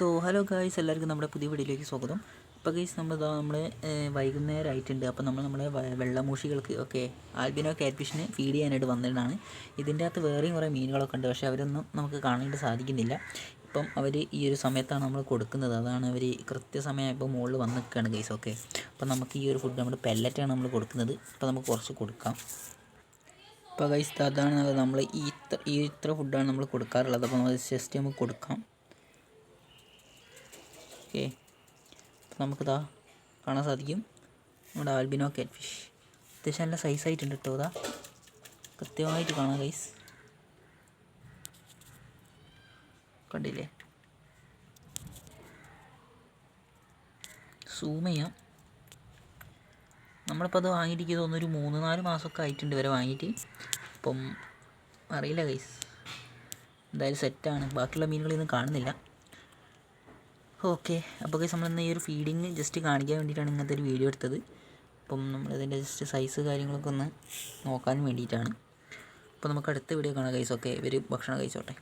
So hello guys എല്ലാവർക്കും നമ്മുടെ പുതിയ വീഡിയോയിലേക്ക് സ്വാഗതം. ഇപ്പോൾ ഗൈസ് നമ്മൾ നമ്മൾ വൈകുന്നേരം ആയിട്ടുണ്ട് അപ്പോൾ നമ്മൾ നമ്മുടെ വെള്ളമൂഷികൾക്ക് ഒക്കെ ആൽബിനോ കാറ്റ്ഫിഷിന് ഫീഡ് ചെയ്യാനായിട്ട് വന്നിട്ടാണ് ഇതിന്റെ അകത്ത് വേറെയും കുറേ മീനുകളൊക്കെ ഉണ്ട്. പക്ഷേ അവരൊന്നും നമുക്ക് കാണാനായിട്ട് സാധിക്കുന്നില്ല. ഇപ്പം അവർ ഈ ഒരു സമയത്താണ് നമ്മൾ കൊടുക്കുന്നത്. അതാണ് അവർ കൃത്യസമയം ഇപ്പോൾ മുകളിൽ വന്ന് നിൽക്കുകയാണ് ഗൈസ് ഓക്കെ അപ്പോൾ നമുക്ക് ഈ ഒരു ഫുഡ് നമ്മുടെ പെല്ലറ്റാണ് നമ്മൾ കൊടുക്കുന്നത്. അപ്പോൾ നമുക്ക് കുറച്ച് കൊടുക്കാം. ഇപ്പോൾ ഗൈസ് അതാണ് നമ്മൾ ഈ ഇത്ര ഈ ഇത്ര ഫുഡാണ് നമ്മൾ കൊടുക്കാറുള്ളത്. അപ്പോൾ നമ്മൾ ജസ്റ്റ് നമുക്ക് കൊടുക്കാം. ഓക്കെ. അപ്പോൾ നമുക്കിതാ കാണാൻ സാധിക്കും. നമ്മുടെ ആൽബിനോ കാറ്റ് ഫിഷ് അത്യാവശ്യം നല്ല സൈസ് ആയിട്ടുണ്ട് കേട്ടോ ഇതാ. കൃത്യമായിട്ട് കാണാം ഗൈസ് കണ്ടില്ലേ? സൂം ചെയ്യാം. നമ്മളിപ്പോൾ അത് വാങ്ങിയിട്ട് ഒരു മൂന്ന് നാല് മാസമൊക്കെ ആയിട്ടുണ്ട് വരെ വാങ്ങിയിട്ട്. അപ്പം അറിയില്ല ഗൈസ് എന്തായാലും സെറ്റാണ് ബാക്കിയുള്ള മീനുകളൊന്നും കാണുന്നില്ല. ഓക്കെ. അപ്പോൾ ഗൈസ് നമ്മളിന്ന് ഈ ഒരു ഫീഡിങ് ജസ്റ്റ് കാണിക്കാൻ വേണ്ടിയിട്ടാണ് ഇങ്ങനത്തെ ഒരു വീഡിയോ എടുത്തത്. അപ്പം നമ്മളിതിന്റെ ജസ്റ്റ് സൈസ് കാര്യങ്ങളൊക്കെ ഒന്ന് നോക്കാൻ വേണ്ടിയിട്ടാണ്. അപ്പോൾ നമുക്ക് അടുത്ത വീഡിയോ കാണാം ഗൈസ് ഓക്കെ. ഇവർ ഭക്ഷണം കഴിച്ചോട്ടെ.